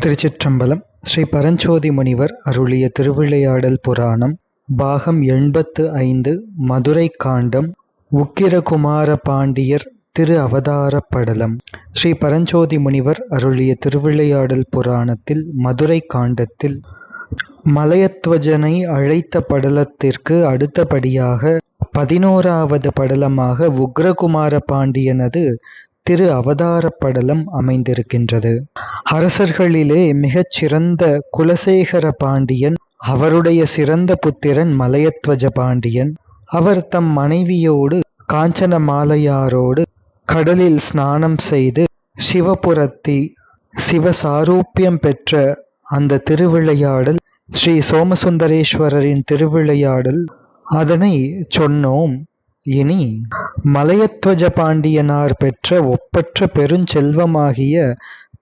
திருச்சிற்றம்பலம் ஸ்ரீ பரஞ்சோதி முனிவர் அருளிய திருவிளையாடல் புராணம் பாகம் எண்பத்து ஐந்து மதுரை காண்டம் உக்கிரகுமார பாண்டியர் திரு அவதாரப் படலம். ஸ்ரீ பரஞ்சோதி முனிவர் அருளிய திருவிளையாடல் புராணத்தில் மதுரை காண்டத்தில் மலையத்வஜனை அழைத்த படலத்திற்கு அடுத்தபடியாக பதினோராவது படலமாக உக்ரகுமார பாண்டியனது திரு அவதார படலம் அமைந்திருக்கின்றது. அரசர்களிலே மிகச்சிறந்த குலசேகர பாண்டியன் அவருடைய சிறந்த புத்திரன் மலையத்வஜ பாண்டியன் அவர் தம் மனைவியோடு காஞ்சன மாலையாரோடு கடலில் ஸ்நானம் செய்து சிவபுரத்தி சிவசாரூப்பியம் பெற்ற அந்த திருவிளையாடல் ஸ்ரீ சோமசுந்தரேஸ்வரரின் திருவிளையாடல் அதனை சொன்னோம். இனி மலையத்வஜ பாண்டியனார் பெற்ற ஒப்பற்ற பெருஞ்செல்வமாகிய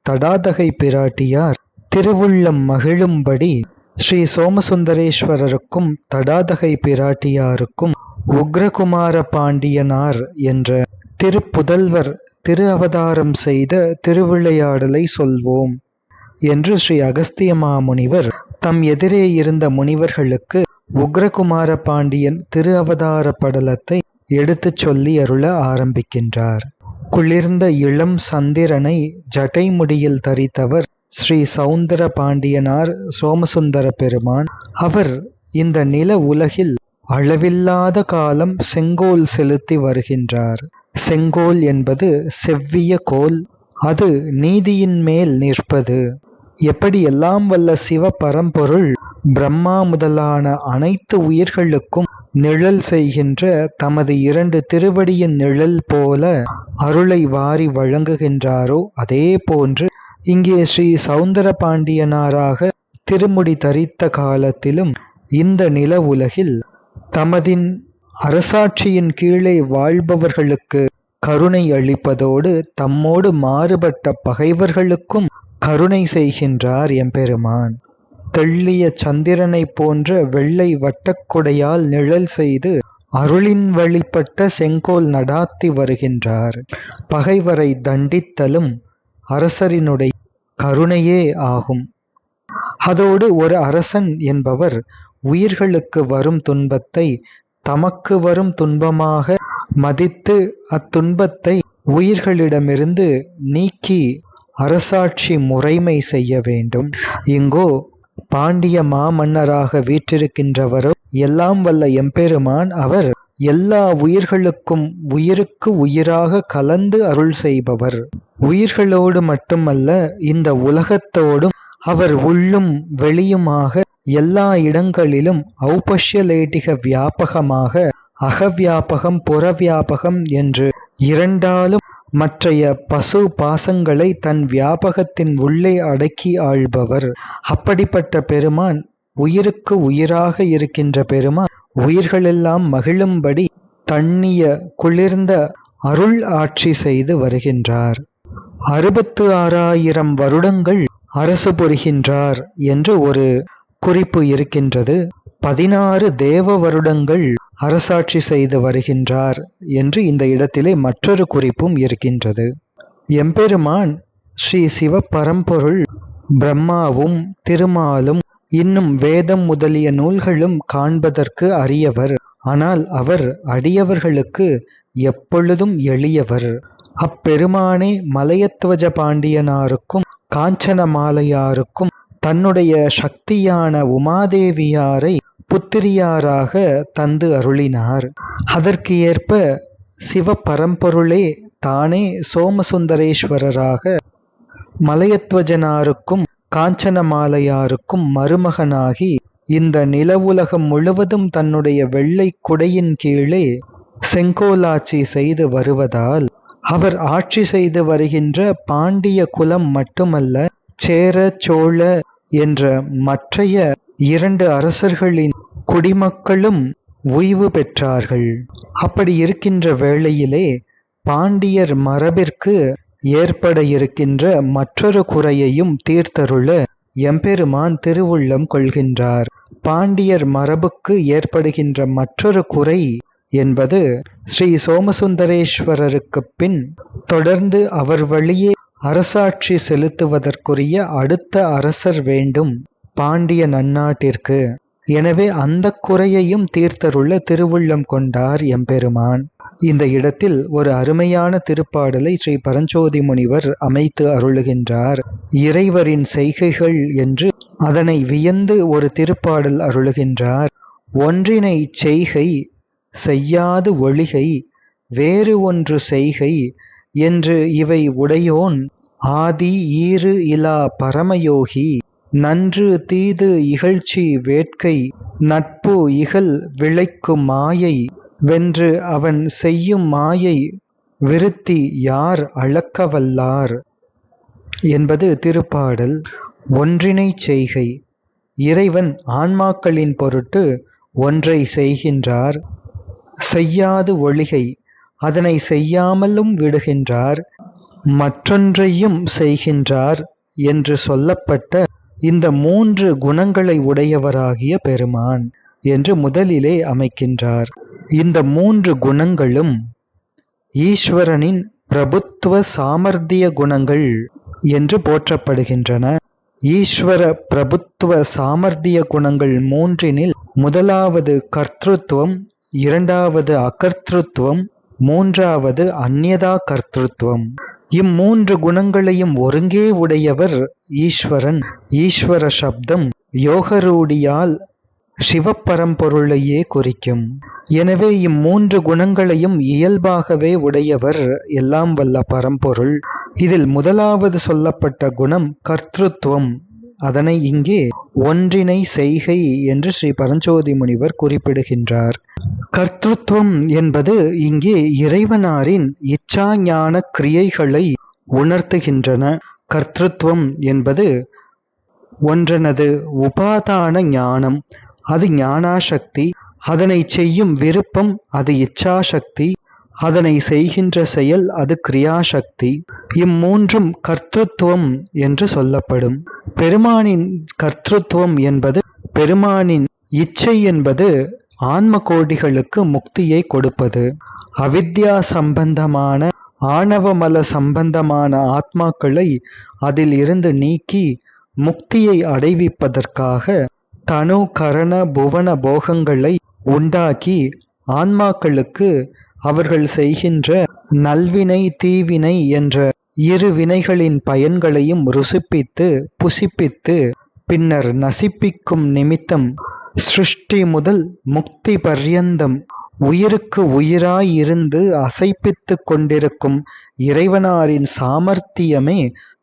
தடாதகை பிராட்டியார் திருவுள்ளம் மகிழும்படி ஸ்ரீ சோமசுந்தரேஸ்வரருக்கும் தடாதகை பிராட்டியாருக்கும் உக்ரகுமார பாண்டியனார் என்ற திருப்புதல்வர் திரு அவதாரம் செய்த திருவிளையாடலை சொல்வோம் என்று ஸ்ரீ அகஸ்திய மாமுனிவர் தம் எதிரே இருந்த முனிவர்களுக்கு உக்ரகுமார பாண்டியன் திரு அவதார படலத்தை எடுத்துச் சொல்லி அருள ஆரம்பிக்கின்றார். குளிர்ந்த இளம் சந்திரனை ஜடைமுடியில் தரித்தவர் ஸ்ரீ சௌந்தர பாண்டியனார் சோமசுந்தர பெருமான். அவர் இந்த நில உலகில் அளவில்லாத காலம் செங்கோல் செலுத்தி வருகின்றார். செங்கோல் என்பது செவ்விய கோல் அது நீதியின் மேல் நிற்பது. எப்படி எல்லாம் வல்ல சிவ பரம்பொருள் பிரம்மா முதலான அனைத்து உயிர்களுக்கும் நிழல் செய்கின்ற தமது இரண்டு திருவடியின் நிழல் போல அருளை வாரி வழங்குகின்றாரோ அதே போன்று இங்கே ஸ்ரீ சௌந்தர பாண்டியனாராக திருமுடி தரித்த காலத்திலும் இந்த நில உலகில் தமதின் அரசாட்சியின் கீழே வாழ்பவர்களுக்கு கருணை அளிப்பதோடு தம்மோடு மாறுபட்ட பகைவர்களுக்கும் கருணை செய்கின்றார் எம்பெருமான். தெள்ளிய சந்திரனைப் போன்ற வெள்ளை வட்டக்குடையால் நிழல் செய்து அருளின் வழிபட்ட செங்கோல் நடாத்தி வருகின்றார். பகைவரை தண்டித்தலும் அரசரினுடைய கருணையே ஆகும். அதோடு ஒரு அரசன் என்பவர் உயிர்களுக்கு வரும் துன்பத்தை தமக்கு வரும் துன்பமாக மதித்து அத்துன்பத்தை உயிர்களிடமிருந்து நீக்கி அரசாட்சி முறைமை செய்ய வேண்டும். இங்கோ பாண்டிய மாமன்னராக வீற்றிருக்கின்றவரோ எல்லாம் வல்ல எம்பெருமான் அவர். எல்லா உயிர்களுக்கும் உயிருக்கு உயிராக கலந்து அருள் செய்பவர். உயிர்களோடு மட்டுமல்ல இந்த உலகத்தோடும் அவர் உள்ளும் வெளியுமாக எல்லா இடங்களிலும் ஔபஷ்யலேட்டிக வியாபகமாக அகவியாபகம் புறவியாபகம் என்று இரண்டாலும் மற்றைய பசு பாசங்களை தன் வியாபகத்தின் உள்ளே அடக்கி ஆள்பவர். அப்படிப்பட்ட பெருமான் உயிருக்கு உயிராக இருக்கின்ற பெருமான். உயிர்களெல்லாம் மகிழும்படி தண்ணிய குளிர்ந்த அருள் ஆட்சி செய்து வருகின்றார். அறுபத்து ஆறாயிரம் வருடங்கள் அரசு புரிகின்றார் என்று ஒரு குறிப்பு இருக்கின்றது. பதினாறு தேவ வருடங்கள் அரசாட்சி செய்து வருகின்றார் என்று இந்த இடத்திலே மற்றொரு குறிப்பும் இருக்கின்றது. எம்பெருமான் ஸ்ரீ சிவபரம்பொருள் பிரம்மாவும் திருமாலும் இன்னும் வேதம் முதலிய நூல்களும் காண்பதற்கு அரியவர். ஆனால் அவர் அடியவர்களுக்கு எப்பொழுதும் எளியவர். அப்பெருமானே மலையத்வஜ பாண்டியனாருக்கும் காஞ்சன மாலையாருக்கும் தன்னுடைய சக்தியான உமாதேவியாரை புத்திரியாராக தந்து அருளினார். அதற்கு ஏற்ப சிவ பரம்பொருளே தானே சோமசுந்தரேஸ்வரராக மலையத்வஜனாருக்கும் காஞ்சனமாலையாருக்கும் மருமகனாகி இந்த நிலவுலகம் முழுவதும் தன்னுடைய வெள்ளை குடையின் கீழே செங்கோலாட்சி செய்து வருவதால் அவர் ஆட்சி செய்து வருகின்ற பாண்டிய குலம் மட்டுமல்ல சேர சோழ என்ற மற்றைய இரண்டு அரசர்களின் குடிமக்களும் ஓய்வு பெற்றார்கள். அப்படி இருக்கின்ற வேளையிலே பாண்டியர் மரபிற்கு ஏற்பட இருக்கின்ற மற்றொரு குறையையும் தீர்த்தருள எம்பெருமான் திருவுள்ளம் கொள்கின்றார். பாண்டியர் மரபுக்கு ஏற்படுகின்ற மற்றொரு குறை என்பது ஸ்ரீ சோமசுந்தரேஸ்வரருக்கு பின் தொடர்ந்து அவர் வழியே அரசாட்சி செலுத்துவதற்குரிய அடுத்த அரசர் வேண்டும் பாண்டிய நன்னாட்டிற்கு. எனவே அந்த குறையையும் தீர்த்தருள்ள திருவுள்ளம் கொண்டார் எம்பெருமான். இந்த இடத்தில் ஒரு அருமையான திருப்பாடலை ஸ்ரீ பரஞ்சோதி முனிவர் அமைத்து அருளுகின்றார். இறைவரின் செய்கைகள் என்று அதனை வியந்து ஒரு திருப்பாடல் அருளுகின்றார். ஒன்றினை செய்கை செய்யாது ஒளிகை வேறு ஒன்று செய்கை என்று இவை உடையோன் ஆதி ஈறு இலா பரமயோகி. நன்று தீது இகழ்ச்சி வேட்கை நட்பு இகல் விளைக்கு மாயை வென்று அவன் செய்யும் மாயை விருத்தி யார் அளக்கவல்லார்? என்பது திருப்பாடல் ஒன்றினை செய்கை. இறைவன் ஆன்மாக்களின் பொருட்டு ஒன்றை செய்கின்றார் செய்யாது ஒளிகை அதனை செய்யாமலும் விடுகின்றார் மற்றொன்றையும் செய்கின்றார் என்று சொல்லப்பட்ட இந்த மூன்று குணங்களை உடையவராகிய பெருமான் என்று முதலிலே அமைக்கின்றார். இந்த மூன்று குணங்களும் ஈஸ்வரனின் பிரபுத்துவ சாமர்த்திய குணங்கள் என்று போற்றப்படுகின்றன. ஈஸ்வர பிரபுத்துவ சாமர்த்திய குணங்கள் மூன்றினில் முதலாவது கர்த்தத்துவம் இரண்டாவது அகர்த்தத்துவம் மூன்றாவது அந்நியதா கர்த்தத்துவம். இம்மூன்று குணங்களையும் ஒருங்கே உடையவர் ஈஸ்வரன். ஈஸ்வர சப்தம் யோகரூடியால் சிவப்பரம்பொருளையே குறிக்கும். எனவே இம்மூன்று குணங்களையும் இயல்பாகவே உடையவர் எல்லாம் வல்ல பரம்பொருள். இதில் முதலாவது சொல்லப்பட்ட குணம் கர்த்தத்துவம் அதனை இங்கே ஒன்றினை செய்கை என்று ஸ்ரீ பரஞ்சோதி முனிவர் குறிப்பிடுகின்றார். கர்த்தத்துவம் என்பது இங்கே இறைவனாரின் இச்சா ஞான கிரியைகளை உணர்த்துகின்றன. கர்த்தத்துவம் என்பது ஒன்றனது உபாதான ஞானம். அது ஞானாசக்தி. அதனை செய்யும் விருப்பம் அது இச்சாசக்தி. அதனை செய்கின்ற செயல் அது கிரியாசக்தி. இம்மூன்றும் கர்த்தத்துவம் என்று சொல்லப்படும். பெருமானின் கர்த்தத்துவம் என்பது பெருமானின் இச்சை என்பது ஆன்ம கோடிகளுக்கு முக்தியை கொடுப்பது. அவித்யா சம்பந்தமான ஆணவமல சம்பந்தமான ஆத்மாக்களை அதில் இருந்து நீக்கி முக்தியை அடைவிப்பதற்காக தனு கரண புவன போகங்களை உண்டாக்கி ஆன்மாக்களுக்கு அவர்கள் செய்கின்ற நல்வினை தீவினை என்ற இரு வினைகளின் பயன்களையும் ருசிப்பித்து புசிப்பித்து பின்னர் நசிப்பிக்கும் நிமித்தம் சிருஷ்டி முதல் முக்தி பர்யந்தம் உயிருக்கு உயிராயிருந்து அசைப்பித்து கொண்டிருக்கும் இறைவனாரின் சாமர்த்தியமே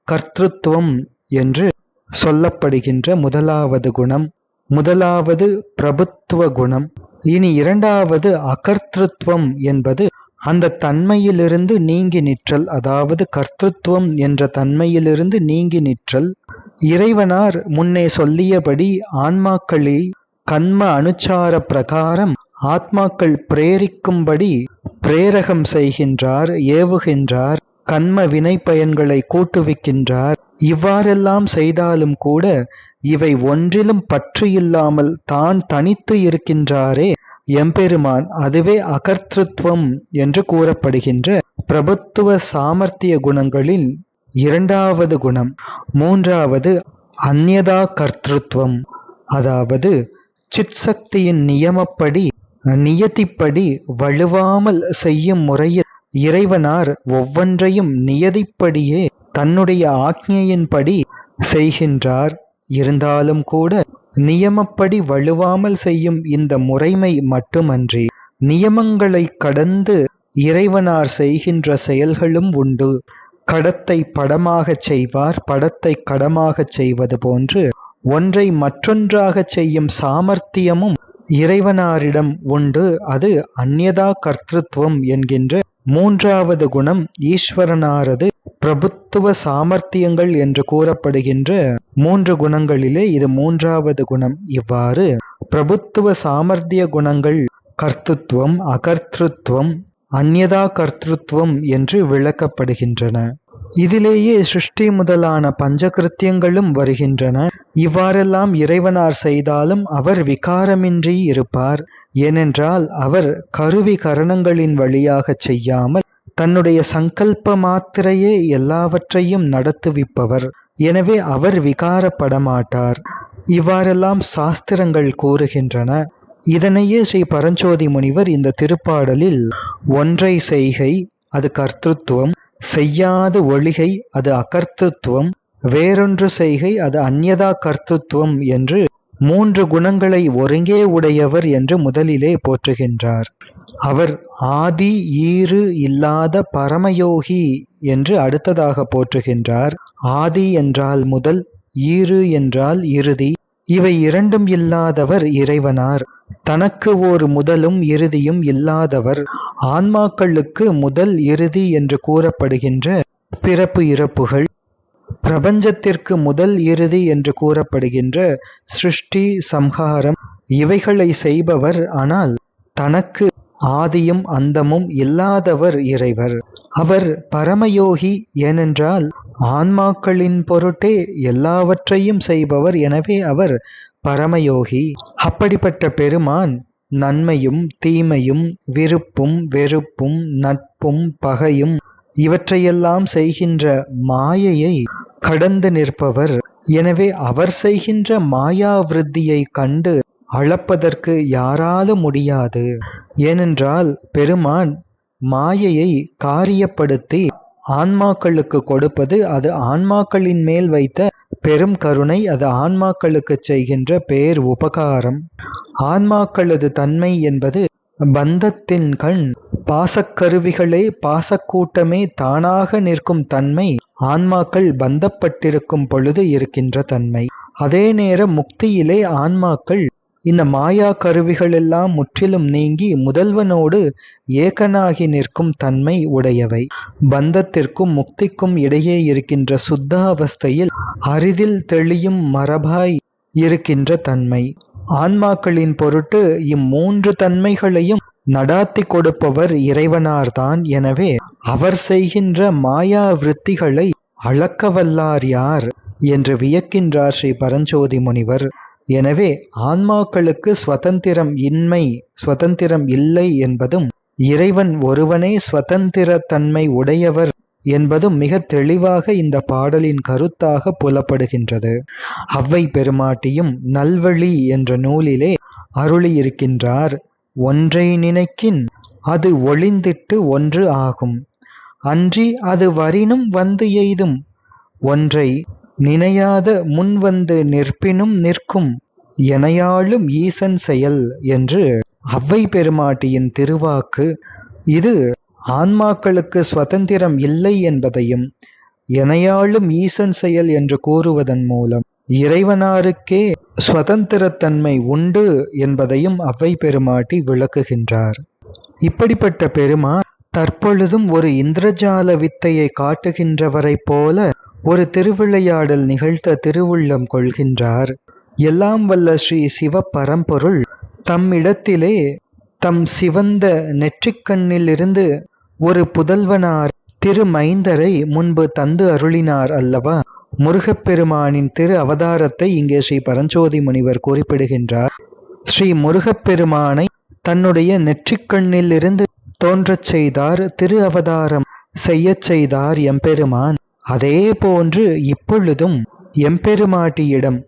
கர்த்தத்துவம் என்று சொல்லப்படுகின்ற முதலாவது குணம் முதலாவது பிரபுத்துவ குணம். இனி இரண்டாவது அகர்த்தத்துவம் என்பது அந்த தன்மையிலிருந்து நீங்கி நிற்றல். அதாவது கர்த்தத்துவம் என்ற தன்மையிலிருந்து நீங்கி நிற்றல். இறைவனார் முன்னே சொல்லியபடி ஆன்மாக்களை கண்ம அனுச்சார பிரகாரம் ஆத்மாக்கள் பிரேரிக்கும்படி பிரேரகம் செய்கின்றார் ஏவுகின்றார் கண்ம வினை பயன்களை கூட்டுவிக்கின்றார். இவ்வாறெல்லாம் செய்தாலும் கூட இவை ஒன்றிலும் பற்று இல்லாமல் தான் தனித்து இருக்கின்றாரே. எம்பெருமான் அதுவே அகர்த்தத்துவம் என்று கூறப்படுகின்ற பிரபுத்துவ சாமர்த்திய குணங்களில் இரண்டாவது குணம். மூன்றாவது அந்நதா கர்த்தத்துவம். அதாவது சிற்சக்தியின் நியமப்படி நியதிப்படி வலுவாமல் செய்யும் முறையில் இறைவனார் ஒவ்வொன்றையும் நியதிப்படியே தன்னுடைய ஆக்ஞையின்படி செய்கின்றார். இருந்தாலும் கூட நியமப்படி வழுவாமல் செய்யும் இந்த முறைமை மட்டுமன்றி நியமங்களை கடந்து இறைவனார் செய்கின்ற செயல்களும் உண்டு. கடத்தை படமாகச் செய்வார் படத்தை கடமாகச் செய்வது போன்று ஒன்றை மற்றொன்றாகச் செய்யும் சாமர்த்தியமும் இறைவனாரிடம் உண்டு. அது அந்நதா கர்த்தத்துவம் என்கின்ற மூன்றாவது குணம் ஈஸ்வரனாரது பிரபுத்துவ சாமர்த்தியங்கள் என்று கூறப்படுகின்ற மூன்று குணங்களிலே இது மூன்றாவது குணம். இவ்வாறு பிரபுத்துவ சாமர்த்திய குணங்கள் கர்த்தத்துவம் அகர்த்தத்துவம் அந்யதா கர்த்தத்துவம் என்று விளக்கப்படுகின்றன. இதிலேயே சிருஷ்டி முதலான பஞ்சகிருத்தியங்களும் வருகின்றன. இவ்வாறெல்லாம் இறைவனார் செய்தாலும் அவர் விகாரமின்றி இருப்பார். ஏனென்றால் அவர் கருவி கரணங்களின் வழியாக செய்யாமல் தன்னுடைய சங்கல்ப மாத்திரையே எல்லாவற்றையும் நடத்துவிப்பவர். எனவே அவர் விகாரப்படமாட்டார். இவ்வாறெல்லாம் சாஸ்திரங்கள் கூறுகின்றன. இதனையே ஸ்ரீ பரஞ்சோதி முனிவர் இந்த திருப்பாடலில் ஒன்றை செய்கை அது கர்த்தத்துவம் செய்யாது ஒளிகை அது அகர்த்தத்துவம் வேறொன்று செய்கை அது அந்யதா கர்த்தத்துவம் என்று மூன்று குணங்களை ஒருங்கே உடையவர் என்று முதலிலே போற்றுகின்றார். அவர் ஆதி ஈறு இல்லாத பரமயோகி என்று அடுத்ததாக போற்றுகின்றார். ஆதி என்றால் முதல் ஈறு என்றால் இறுதி. இவை இரண்டும் இல்லாதவர் இறைவனார். தனக்கு ஓர் முதலும் இறுதியும் இல்லாதவர் ஆன்மாக்களுக்கு முதல் இறுதி என்று கூறப்படுகின்ற பிறப்பு இறப்புகள். பிரபஞ்சத்திற்கு முதல் இறுதி என்று கூறப்படுகின்ற சிருஷ்டி சம்ஹாரம் இவைகளை செய்பவர் ஆனால் தனக்கு ஆதியும் அந்தமும் இல்லாதவர் இறைவர். அவர் பரமயோகி ஏனென்றால் ஆன்மாக்களின் பொருட்டே எல்லாவற்றையும் செய்பவர். எனவே அவர் பரமயோகி. அப்படிப்பட்ட பெருமான் நன்மையும் தீமையும் விருப்பும் வெறுப்பும் நட்பும் பகையும் இவற்றையெல்லாம் செய்கின்ற மாயையை கடந்து நிற்பவர். எனவே அவர் செய்கின்ற மாயா விருத்தியை கண்டு அளப்பதற்கு யாராலும் முடியாது. ஏனென்றால் பெருமான் மாயையை காரியப்படுத்தி ஆன்மாக்களுக்கு கொடுப்பது அது ஆன்மாக்களின் மேல் வைத்த பெரும் கருணை அது ஆன்மாக்களுக்கு செய்கின்ற பேர் உபகாரம். ஆன்மாக்களது தன்மை என்பது பந்தத்தின் கண் பாசக்கருவிகளே பாசக்கூட்டமே தானாக நிற்கும் தன்மை. ஆன்மாக்கள் பந்தப்பட்டிருக்கும் பொழுது இருக்கின்ற தன்மை. அதே நேரம் முக்தியிலே ஆன்மாக்கள் இந்த மாயா கருவிகளெல்லாம் முற்றிலும் நீங்கி முதல்வனோடு ஏகனாகி நிற்கும் தன்மை உடையவை. பந்தத்திற்கும் முக்திக்கும் இடையே இருக்கின்ற சுத்த அவஸ்தையில் அரிதில் தெளியும் மரபாய் இருக்கின்ற தன்மை. ஆன்மாக்களின் பொருட்டு இம்மூன்று தன்மைகளையும் நடாத்தி கொடுப்பவர் இறைவனார்தான். எனவே அவர் செய்கின்ற மாயா விருத்திகளை அளக்கவல்லார் யார் என்று வியக்கின்றார் ஸ்ரீ பரஞ்சோதி முனிவர். எனவே ஆன்மாக்களுக்கு சுதந்திரம் இன்மை சுதந்திரம் இல்லை என்பதும் இறைவன் ஒருவனே சுதந்திரத்தன்மை உடையவர் என்பதும் மிக தெளிவாக இந்த பாடலின் கருத்தாக புலப்படுகின்றது. அவ்வை பெருமாட்டியும் நல்வழி என்ற நூலிலே அருளியிருக்கின்றார் ஒன்றை நினைக்கின் அது ஒளிந்திட்டு ஒன்று ஆகும். அன்றி அது வரினும் வந்து எய்தும். ஒன்றை நினையாத முன்வந்து நிற்பினும் நிற்கும். எனையாளும் ஈசன் செயல் என்று அவ்வை பெருமாட்டியின் திருவாக்கு இது ஆன்மாக்களுக்கு சுதந்திரம் இல்லை என்பதையும் எனையாளும் ஈசன் செயல் என்று கூறுவதன் மூலம் இறைவனாருக்கே சுதந்திரத்தன்மை உண்டு என்பதையும் அவ்வை பெருமாட்டி விளக்குகின்றார். இப்படிப்பட்ட பெருமாள் தற்பொழுதும் ஒரு இந்திரஜால வித்தையை காட்டுகின்றவரைப் போல ஒரு திருவிளையாடல் நிகழ்த்த திருவுள்ளம் கொள்கின்றார். எல்லாம் வல்ல ஸ்ரீ சிவ பரம்பொருள் தம்மிடத்திலே தம் சிவந்த நெற்றிக்கண்ணிலிருந்து ஒரு புதல்வனார் திருமைந்தரை முன்பு தந்து அருளினார் அல்லவா? முருகப்பெருமானின் திரு அவதாரத்தை இங்கே ஸ்ரீ பரஞ்சோதி முனிவர் குறிப்பிடுகின்றார். ஸ்ரீ முருகப்பெருமானை தன்னுடைய நெற்றிக்கண்ணிலிருந்து தோன்றச் செய்தார் திரு அவதாரம் செய்யச் செய்தார் எம்பெருமான். அதே போன்று இப்பொழுதும் எம்பெருமாட்டியிடம்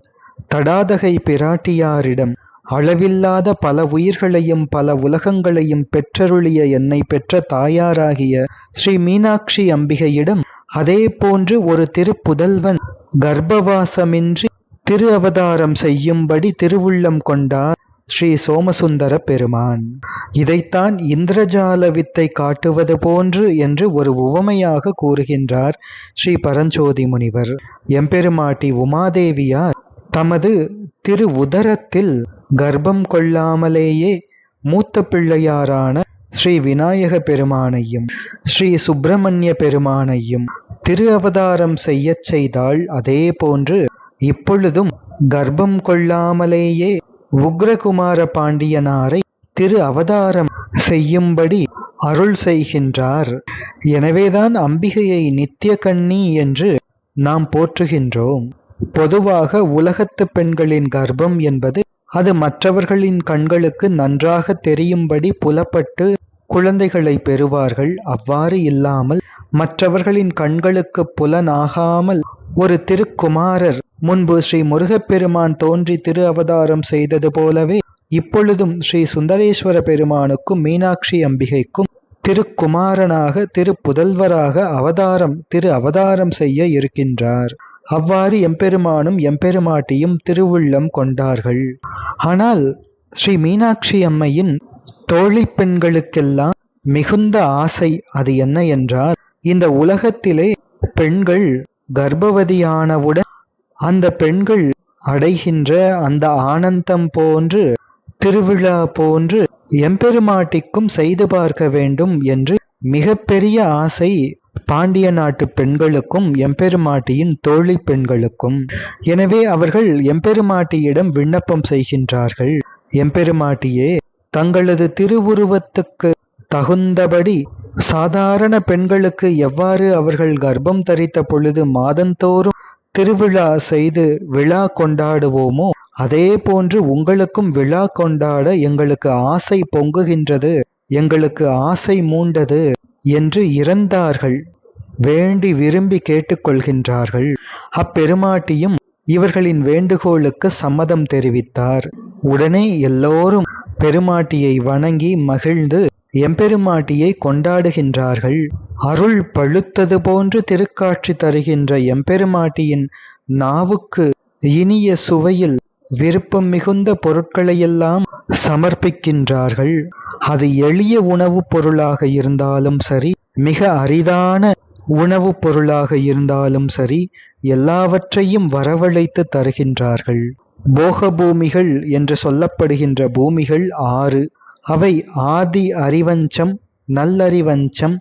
தடாதகை பிராட்டியாரிடம் அளவில்லாத பல உயிர்களையும் பல உலகங்களையும் பெற்றருளிய என்னை பெற்ற தாயாராகிய ஸ்ரீ மீனாட்சி அம்பிகையிடம் அதே போன்று ஒரு திருப்புதல்வன் கர்ப்பவாசமின்றி திரு அவதாரம் செய்யும்படி திருவுள்ளம் கொண்டார் ஸ்ரீ சோமசுந்தர பெருமான். இதைத்தான் இந்திரஜால வித்தை காட்டுவது போன்று என்று ஒரு உவமையாக கூறுகின்றார் ஸ்ரீ பரஞ்சோதி முனிவர். எம்பெருமாட்டி உமாதேவியார் தமது திரு உதரத்தில் கர்ப்பம் கொள்ளாமலேயே மூத்த பிள்ளையாரான ஸ்ரீ விநாயக பெருமானையும் ஸ்ரீ சுப்பிரமணிய பெருமானையும் திரு அவதாரம் செய்யச் செய்தால் அதே போன்று இப்பொழுதும் கர்ப்பம் கொள்ளாமலேயே உக்ரகுமார பாண்டியனாரை திரு அவதாரம் செய்யும்படி அருள் செய்கின்றார். எனவேதான் அம்பிகையை நித்திய கண்ணி என்று நாம் போற்றுகின்றோம். பொதுவாக உலகத்து பெண்களின் கர்ப்பம் என்பது அது மற்றவர்களின் கண்களுக்கு நன்றாக தெரியும்படி புலப்பட்டு குழந்தைகளை பெறுவார்கள். அவ்வாறு இல்லாமல் மற்றவர்களின் கண்களுக்கு புலனாகாமல் ஒரு திருக்குமாரர் முன்பு ஸ்ரீ முருகப்பெருமான் தோன்றி திரு அவதாரம் செய்தது போலவே இப்பொழுதும் ஸ்ரீ சுந்தரேஸ்வர பெருமானுக்கும் மீனாட்சி அம்பிகைக்கும் திருக்குமாரனாக திருப்புதல்வராக அவதாரம் திரு அவதாரம் செய்ய இருக்கின்றார். அவ்வாறு எம்பெருமானும் எம்பெருமாட்டியும் திருவுள்ளம் கொண்டார்கள். ஆனால் ஸ்ரீ மீனாட்சி அம்மையின் தோழி பெண்களுக்கெல்லாம் மிகுந்த ஆசை அது என்ன என்றால் இந்த உலகத்திலே பெண்கள் கர்ப்பவதியானவுடன் அந்த பெண்கள் அடைகின்ற அந்த ஆனந்தம் போன்று திருவிழா போன்று எம்பெருமாட்டிக்கும் செய்து பார்க்க வேண்டும் என்று மிகப்பெரிய ஆசை பாண்டிய நாட்டு பெண்களுக்கும் எம்பெருமாட்டியின் தோழி பெண்களுக்கும். எனவே அவர்கள் எம்பெருமாட்டியிடம் விண்ணப்பம் செய்கின்றார்கள். எம்பெருமாட்டியே தங்களது திருவுருவத்துக்கு தகுந்தபடி சாதாரண பெண்களுக்கு எவ்வாறு அவர்கள் கர்ப்பம் தரித்த பொழுது மாதந்தோறும் திருவிழா செய்து விழா கொண்டாடுவோமோ அதே போன்று உங்களுக்கும் விழா கொண்டாட எங்களுக்கு ஆசை பொங்குகின்றது. எங்களுக்கு ஆசை மூண்டது. என்று இறந்தார்கள். வேண்டி விரும்பி கேட்டுக்கொள்கின்றார்கள். அப்பெருமாட்டியும் இவர்களின் வேண்டுகோளுக்கு சம்மதம் தெரிவித்தார். உடனே எல்லோரும் பெருமாட்டியை வணங்கி மகிழ்ந்து எம்பெருமாட்டியை கொண்டாடுகின்றார்கள். அருள் பழுத்தது போன்று திருக்காட்சி தருகின்ற எம்பெருமாட்டியின் நாவுக்கு இனிய சுவையில் விருப்பம் மிகுந்த பொருட்களையெல்லாம் சமர்ப்பிக்கின்றார்கள். அது எளிய உணவுப் பொருளாக இருந்தாலும் சரி மிக அரிதான உணவுப் பொருளாக இருந்தாலும் சரி எல்லாவற்றையும் வரவழைத்து தருகின்றார்கள். போக பூமிகள் என்று சொல்லப்படுகின்ற பூமிகள் ஆறு. அவை ஆதி அறிவஞ்சம் நல்லறிவஞ்சம்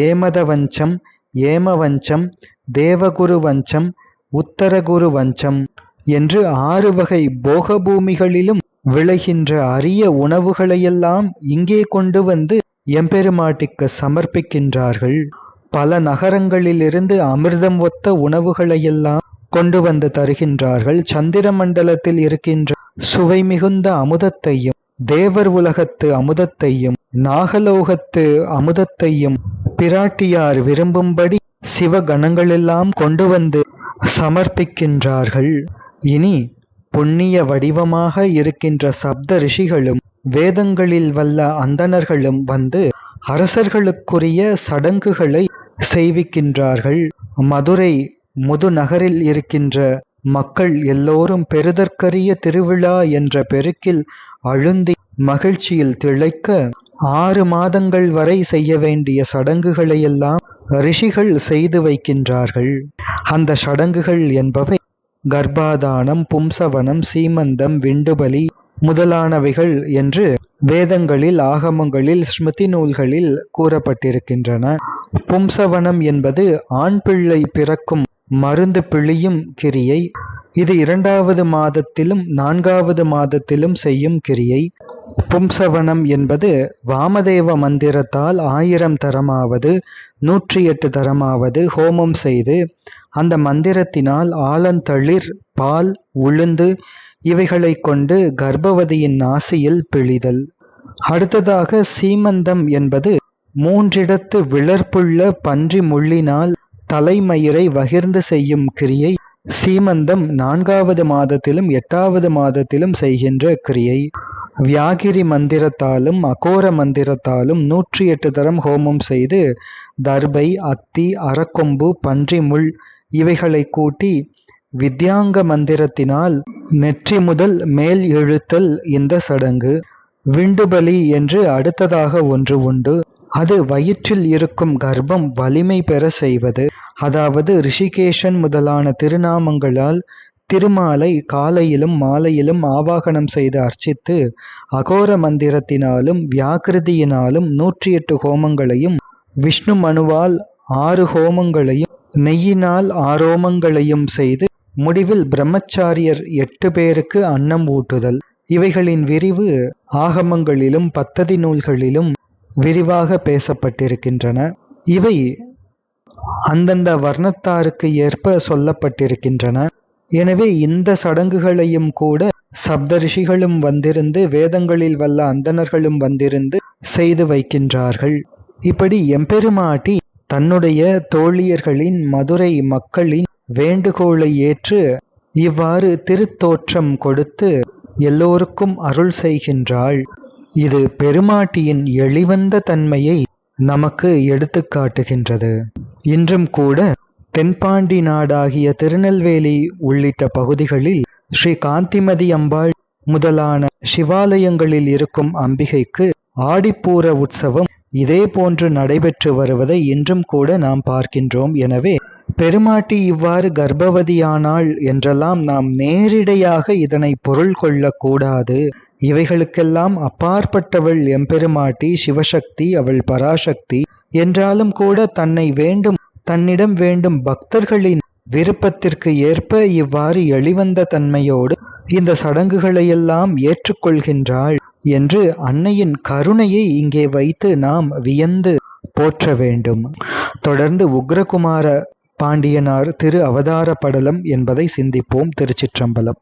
ஏமதவஞ்சம் ஏமவஞ்சம் தேவகுரு வஞ்சம் உத்தரகுரு வஞ்சம் என்று ஆறு வகை போக பூமிகளிலும் விளைகின்ற அரிய உணவுகளையெல்லாம் இங்கே கொண்டு வந்து எம்பெருமாட்டிக்கு சமர்ப்பிக்கின்றார்கள். பல நகரங்களிலிருந்து அமிர்தம் ஒத்த உணவுகளையெல்லாம் கொண்டு வந்து தருகின்றார்கள். சந்திர மண்டலத்தில் இருக்கின்ற சுவை மிகுந்த அமுதத்தையும் தேவர் உலகத்து அமுதத்தையும் நாகலோகத்து அமுதத்தையும் பிராட்டியார் விரும்பும்படி சிவகணங்களெல்லாம் கொண்டு வந்து சமர்ப்பிக்கின்றார்கள். இனி புண்ணிய வடிவமாக இருக்கின்ற சப்த ரிஷிகளும் வேதங்களில் வல்ல அந்தணர்களும் வந்து அரசர்களுக்குரிய சடங்குகளை செய்விக்கின்றார்கள். மதுரை முதுநகரில் இருக்கின்ற மக்கள் எல்லோரும் பெறுதற்கரிய திருவிழா என்ற பெருக்கில் அழுந்தி மகிழ்ச்சியில் திளைக்க ஆறு மாதங்கள் வரை செய்ய வேண்டிய சடங்குகளையெல்லாம் ரிஷிகள் செய்து வைக்கின்றார்கள். அந்த சடங்குகள் என்பவை கர்ப்பாதானம் பும்சவனம் சீமந்தம் விண்டுபலி முதலானவைகள் என்று வேதங்களில் ஆகமங்களில் ஸ்மிருதி நூல்களில் கூறப்பட்டிருக்கின்றன. பும்சவனம் என்பது ஆண் பிள்ளை பிறக்கும் மருந்து பிழியும் கிரியை. இது இரண்டாவது மாதத்திலும் நான்காவது மாதத்திலும் செய்யும் கிரியை. பும்சவனம் என்பது வாமதேவ மந்திரத்தால் ஆயிரம் தரமாவது நூற்றி எட்டு தரமாவது ஹோமம் செய்து அந்த மந்திரத்தினால் ஆலந்தளிர் பால் உளுந்து இவைகளை கொண்டு கர்ப்பவதியின் நாசியில் பிழிதல். அடுத்ததாக சீமந்தம் என்பது மூன்றிடத்து விளர்ப்புள்ள பன்றி முள்ளினால் தலைமயிரை வகிர்ந்து செய்யும் கிரியை சீமந்தம் நான்காவது மாதத்திலும் எட்டாவது மாதத்திலும் செய்கின்ற கிரியை. வியாகிரி மந்திரத்தாலும் அகோர மந்திரத்தாலும் நூற்றி எட்டு தரம் ஹோமம் செய்து தர்பை அத்தி அறக்கொம்பு பன்றி முள் இவைகளை கூட்டி வித்யாங்க மந்திரத்தினால் நெற்றி முதல் மேல் இழுத்தல் இந்த சடங்கு. விண்டுபலி என்று அடுத்ததாக ஒன்று உண்டு. அது வயிற்றில் இருக்கும் கர்ப்பம் வலிமை பெற செய்வது. அதாவது ரிஷிகேஷன் முதலான திருநாமங்களால் திருமாலை காலையிலும் மாலையிலும் ஆவாகனம் செய்து அர்ச்சித்து அகோர மந்திரத்தினாலும் வியாக்கிருதியினாலும் நூற்றி எட்டு ஹோமங்களையும் விஷ்ணு மனுவால் ஆறு ஹோமங்களையும் நெய்யினால் ஆரோமங்களையும் செய்து முடிவில் பிரம்மச்சாரியர் எட்டு பேருக்கு அன்னம் ஊட்டுதல். இவைகளின் விரிவு ஆகமங்களிலும் பத்ததி நூல்களிலும் விரிவாக பேசப்பட்டிருக்கின்றன. இவை அந்தந்த வர்ணத்தாருக்கு ஏற்ப சொல்லப்பட்டிருக்கின்றன. எனவே இந்த சடங்குகளையும் கூட சப்தரிஷிகளும் வந்திருந்து வேதங்களில் வல்ல அந்தணர்களும் வந்திருந்து செய்து வைக்கின்றார்கள். இப்படி எம்பெருமாட்டி தன்னுடைய தோழியர்களின் மதுரை மக்களின் வேண்டுகோளை ஏற்று இவ்வாறு திருத்தோற்றம் கொடுத்து எல்லோருக்கும் அருள் செய்கின்றாள். இது பெருமாட்டியின் எளிவந்த தன்மையை நமக்கு எடுத்துக்காட்டுகின்றது இன்றும் கூட தென்பாண்டி நாடாகிய திருநெல்வேலி உள்ளிட்ட பகுதிகளில் ஸ்ரீ காந்திமதி அம்பாள் முதலான சிவாலயங்களில் இருக்கும் அம்பிகைக்கு ஆடிப்பூர உற்சவம் இதே போன்று நடைபெற்று வருவதை இன்றும் கூட நாம் பார்க்கின்றோம். எனவே பெருமாட்டி இவ்வாறு கர்ப்பவதியானாள் என்றெல்லாம் நாம் நேரிடையாக இதனை பொருள் கொள்ளக்கூடாது. இவைகளுக்கெல்லாம் அப்பாற்பட்டவள் எம்பெருமாட்டி சிவசக்தி அவள் பராசக்தி என்றாலும் கூட தன்னை வேண்டும் தன்னிடம் வேண்டும் பக்தர்களின் விருப்பத்திற்கு ஏற்ப இவ்வாறு எளிவந்த தன்மையோடு இந்த சடங்குகளையெல்லாம் ஏற்றுக்கொள்கின்றாள் என்று அன்னையின் கருணையை இங்கே வைத்து நாம் வியந்து போற்ற வேண்டும். தொடர்ந்து உக்ரகுமார பாண்டியனார் திரு அவதார படலம் என்பதை சிந்திப்போம் திருச்சிற்றம்பலம்.